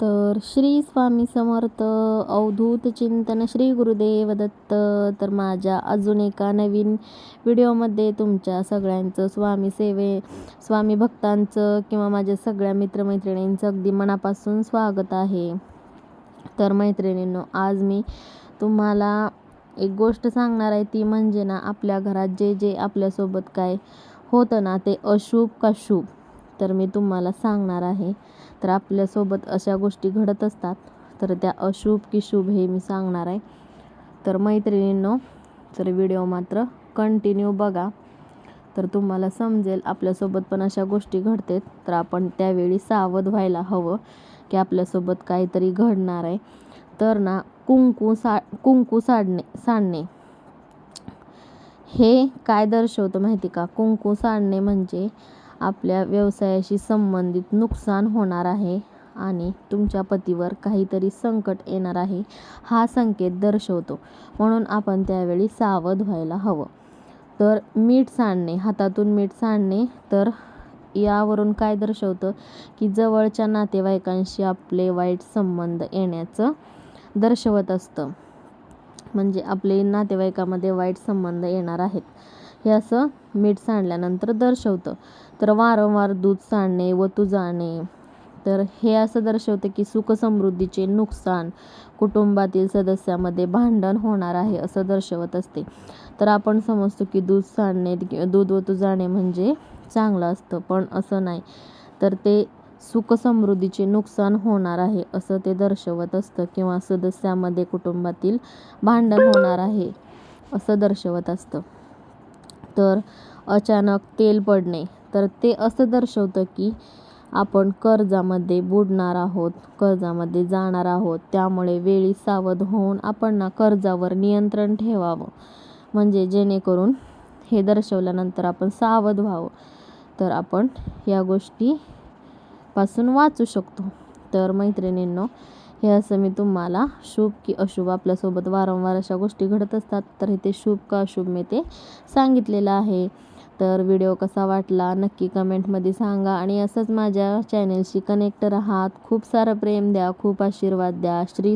तर श्री स्वामी समर्थ अवधूत चिंतन श्री गुरुदेव दत्त. तर माझ्या अजून एका नवीन व्हिडिओमध्ये तुमच्या सगळ्यांचं स्वामी सेवे स्वामी भक्तांचं किंवा माझ्या सगळ्या मित्रमैत्रिणींचं अगदी मनापासून स्वागत आहे. तर मैत्रिणींनो आज मी तुम्हाला एक गोष्ट सांगणार आहे ती म्हणजे ना आपल्या घरात जे जे आपल्यासोबत काय होतं ना ते अशुभ का शुभ तर मी तुम्हाला सांगणार आहे. तर आपल्यासोबत अशा गोष्टी घडत असतात. तर त्या अशुभ की शुभ हे मी सांगणार आहे. तर मैत्रिणींनो तर व्हिडिओ मात्र कंटिन्यू बघा. तर तुम्हाला समजेल आपल्यासोबत पण अशा गोष्टी घडतात. तर आपण त्यावेळी सावध व्हायला हवं की आपल्यासोबत काहीतरी घडणार आहे. तर ना कुंकू सा कुंकू साडणे सांडणे. हे काय दर्शवतं माहिती का? कुंकू सांडणे म्हणजे आपल्या व्यवसायाशी संबंधित नुकसान होणार आहे आणि तुमच्या पतीवर काहीतरी संकट येणार आहे हा संकेत दर्शवतो. म्हणून आपण त्यावेळी सावध व्हायला हवं. तर मीठ सांडणे हातातून मीठ सांडणे तर यावरून काय दर्शवतं की जवळच्या नातेवाईकांशी आपले वाईट संबंध येण्याचं दर्शवत असतं. म्हणजे आपले नातेवाईकामध्ये वाईट संबंध येणार आहेत. हे असं मीठ सांडल्यानंतर दर्शवतं. तर वारंवार दूध सांडणे वतू जाणे तर हे असं दर्शवतं की सुखसमृद्धीचे नुकसान कुटुंबातील सदस्यामध्ये भांडण होणार आहे असं दर्शवत असते. तर आपण समजतो की दूध सांडणे किंवा दूध ओतू जाणे म्हणजे चांगलं असतं पण असं नाही. तर ते सुखसमृद्धीचे नुकसान होणार आहे असं ते दर्शवत असतं किंवा सदस्यामध्ये कुटुंबातील भांडण होणार आहे असं दर्शवत असतं. तर अचानक तेल पडणे. तर ते असं दर्शवतं की आपण कर्जामध्ये बुडणार आहोत कर्जामध्ये जाणार आहोत. त्यामुळे वेळी सावध होऊन आपण ना कर्जावर नियंत्रण ठेवावं. म्हणजे जेणेकरून हे दर्शवल्यानंतर आपण सावध व्हावं. तर आपण या गोष्टीपासून वाचू शकतो. तर मैत्रिणींनो हे असं मी तुम्हाला शुभ की अशुभ आपल्यासोबत वारंवार अशा गोष्टी घडत असतात तर इथे शुभ का अशुभ मी ते सांगितलेलं आहे. तर व्हिडिओ कसा वाटला नक्की कमेंटमध्ये सांगा आणि असंच माझ्या चॅनेलशी कनेक्ट राहात खूप सारं प्रेम द्या खूप आशीर्वाद द्या. श्री